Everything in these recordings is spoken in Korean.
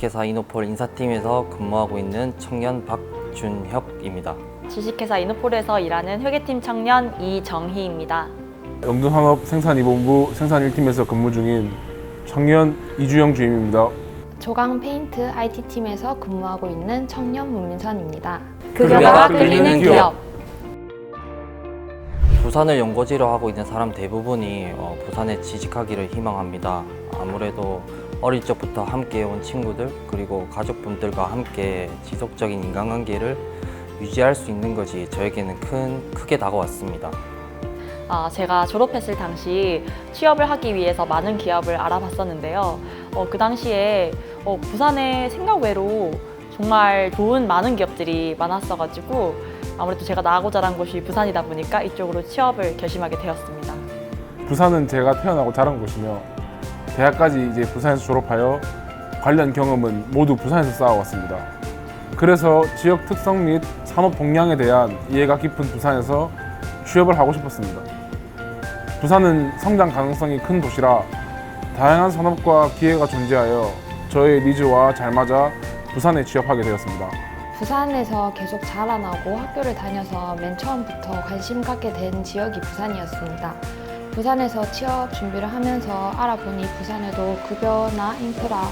주식회사 이노폴 인사팀에서 근무하고 있는 청년 박준혁입니다. 주식회사 이노폴에서 일하는 회계팀 청년 이정희입니다. 영도산업 생산2본부 생산 1팀에서 근무 중인 청년 이주영 주임입니다. 조강 페인트 IT팀에서 근무하고 있는 청년 문민선입니다. 급여가 끌리는 기업. 부산을 연고지로 하고 있는 사람 대부분이 어, 부산에 취직하기를 희망합니다. 아무래도 어릴 적부터 함께 온 친구들 그리고 가족분들과 함께 지속적인 인간관계를 유지할 수 있는 것이 저에게는 큰 크게 다가왔습니다. 아, 제가 졸업했을 당시 취업을 하기 위해서 많은 기업을 알아봤었는데요. 어, 그 당시에 어, 부산에 생각 외로 정말 좋은 많은 기업들이 많았어가지고 아무래도 제가 나고 자란 곳이 부산이다 보니까 이쪽으로 취업을 결심하게 되었습니다. 부산은 제가 태어나고 자란 곳이며 대학까지 이제 부산에서 졸업하여 관련 경험은 모두 부산에서 쌓아왔습니다. 그래서 지역 특성 및 산업 동향에 대한 이해가 깊은 부산에서 취업을 하고 싶었습니다. 부산은 성장 가능성이 큰 도시라 다양한 산업과 기회가 존재하여 저의 니즈와 잘 맞아 부산에 취업하게 되었습니다. 부산에서 계속 자라나고 학교를 다녀서 맨 처음부터 관심 갖게 된 지역이 부산이었습니다. 부산에서 취업 준비를 하면서 알아보니 부산에도 급여나 인프라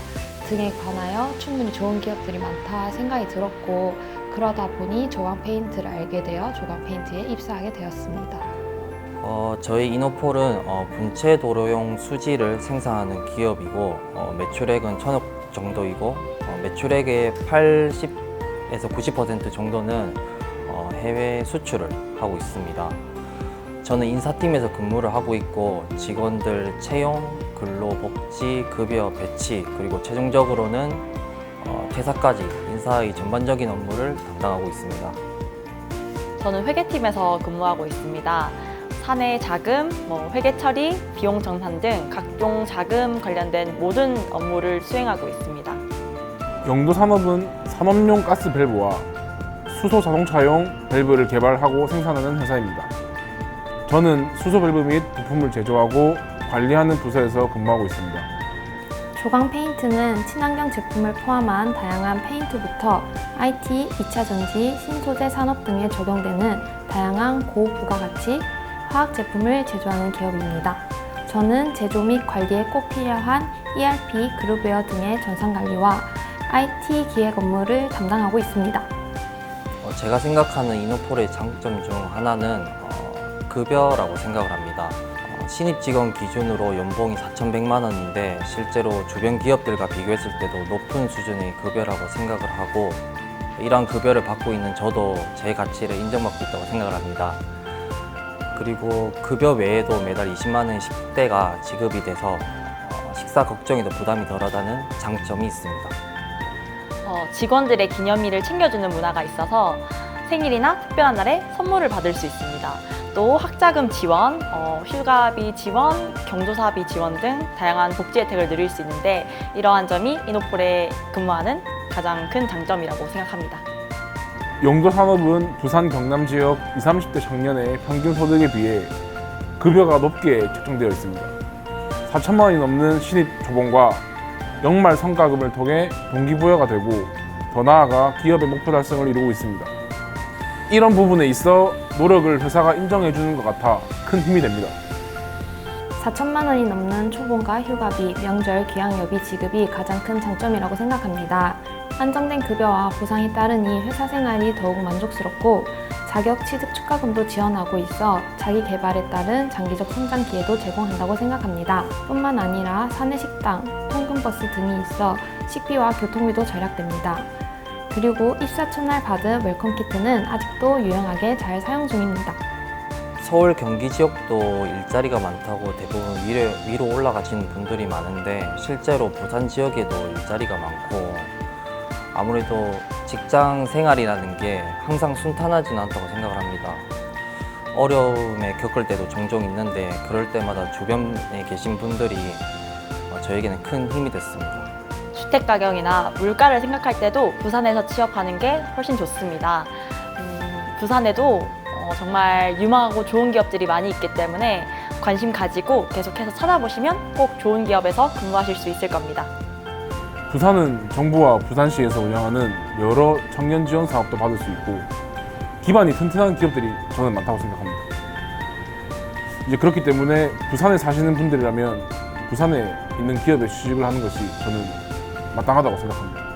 등에 관하여 충분히 좋은 기업들이 많다 생각이 들었고 그러다 보니 조강 페인트를 알게 되어 조강 페인트에 입사하게 되었습니다. 어, 저희 이노폴은 어, 분체 도로용 수지를 생산하는 기업이고 어, 매출액은 천억 정도이고 어, 매출액의 80에서 90% 정도는 어, 해외 수출을 하고 있습니다. 저는 인사팀에서 근무를 하고 있고 직원들 채용, 근로 복지, 급여 배치 그리고 최종적으로는 어, 퇴사까지 인사의 전반적인 업무를 담당하고 있습니다. 저는 회계팀에서 근무하고 있습니다. 사내 자금, 뭐 회계 처리, 비용 정산 등 각종 자금 관련된 모든 업무를 수행하고 있습니다. 영도 산업은 산업용 가스 밸브와 수소 자동차용 밸브를 개발하고 생산하는 회사입니다. 저는 수소 밸브 및 부품을 제조하고 관리하는 부서에서 근무하고 있습니다. 조강 페인트는 친환경 제품을 포함한 다양한 페인트부터 IT, 2차 전지, 신소재 산업 등에 적용되는 다양한 고부가가치 화학 제품을 제조하는 기업입니다. 저는 제조 및 관리에 꼭 필요한 ERP, 그룹웨어 등의 전산 관리와 IT 기획 업무를 담당하고 있습니다. 어, 제가 생각하는 이노폴의 장점 중 하나는 어, 급여라고 생각을 합니다. 어, 신입 직원 기준으로 연봉이 4,100만 원인데 실제로 주변 기업들과 비교했을 때도 높은 수준의 급여라고 생각을 하고 이러한 급여를 받고 있는 저도 제 가치를 인정받고 있다고 생각을 합니다. 그리고 급여 외에도 매달 20만 원의 식대가 지급이 돼서 어, 식사 걱정에도 부담이 덜하다는 장점이 있습니다. 어, 직원들의 기념일을 챙겨주는 문화가 있어서 생일이나 특별한 날에 선물을 받을 수 있습니다. 또 학자금 지원, 어, 휴가비 지원, 경조사비 지원 등 다양한 복지 혜택을 누릴 수 있는데 이러한 점이 이노폴에 근무하는 가장 큰 장점이라고 생각합니다. 영도 산업은 부산 경남 지역 20, 30대 청년의 평균 소득에 비해 급여가 높게 책정되어 있습니다. 4천만 원이 넘는 신입 조봉과 연말 성과금을 통해 동기부여가 되고 더 나아가 기업의 목표 달성을 이루고 있습니다. 이런 부분에 있어 노력을 회사가 인정해 주는 것 같아 큰 힘이 됩니다. 4천만 원이 넘는 초봉과 휴가비, 명절, 귀향여비 지급이 가장 큰 장점이라고 생각합니다. 안정된 급여와 보상이 따르니 회사 생활이 더욱 만족스럽고 자격 취득 축하금도 지원하고 있어 자기 개발에 따른 장기적 성장 기회도 제공한다고 생각합니다. 뿐만 아니라 사내 식당, 통근버스 등이 있어 식비와 교통비도 절약됩니다. 그리고 입사 첫날 받은 웰컴 키트는 아직도 유용하게 잘 사용 중입니다. 서울 경기 지역도 일자리가 많다고 대부분 위로, 위로 올라가시는 분들이 많은데 실제로 부산 지역에도 일자리가 많고 아무래도 직장 생활이라는 게 항상 순탄하지는 않다고 생각을 합니다. 어려움에 겪을 때도 종종 있는데 그럴 때마다 주변에 계신 분들이 어, 저에게는 큰 힘이 됐습니다. 주택 가격이나 물가를 생각할 때도 부산에서 취업하는 게 훨씬 좋습니다. 음, 부산에도 어, 정말 유망하고 좋은 기업들이 많이 있기 때문에 관심 가지고 계속해서 찾아보시면 꼭 좋은 기업에서 근무하실 수 있을 겁니다. 부산은 정부와 부산시에서 운영하는 여러 청년 지원 사업도 받을 수 있고 기반이 튼튼한 기업들이 저는 많다고 생각합니다. 이제 그렇기 때문에 부산에 사시는 분들이라면 부산에 있는 기업에 취직을 하는 것이 저는 마땅하다고 생각합니다.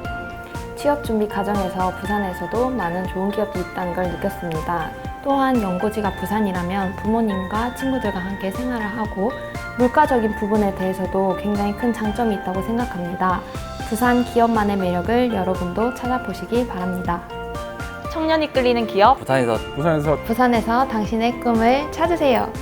취업 준비 과정에서 부산에서도 많은 좋은 기업이 있다는 걸 느꼈습니다. 또한 연고지가 부산이라면 부모님과 친구들과 함께 생활을 하고 물가적인 부분에 대해서도 굉장히 큰 장점이 있다고 생각합니다. 부산 기업만의 매력을 여러분도 찾아보시기 바랍니다. 청년이 끌리는 기업 부산에서 부산에서 부산에서 당신의 꿈을 찾으세요.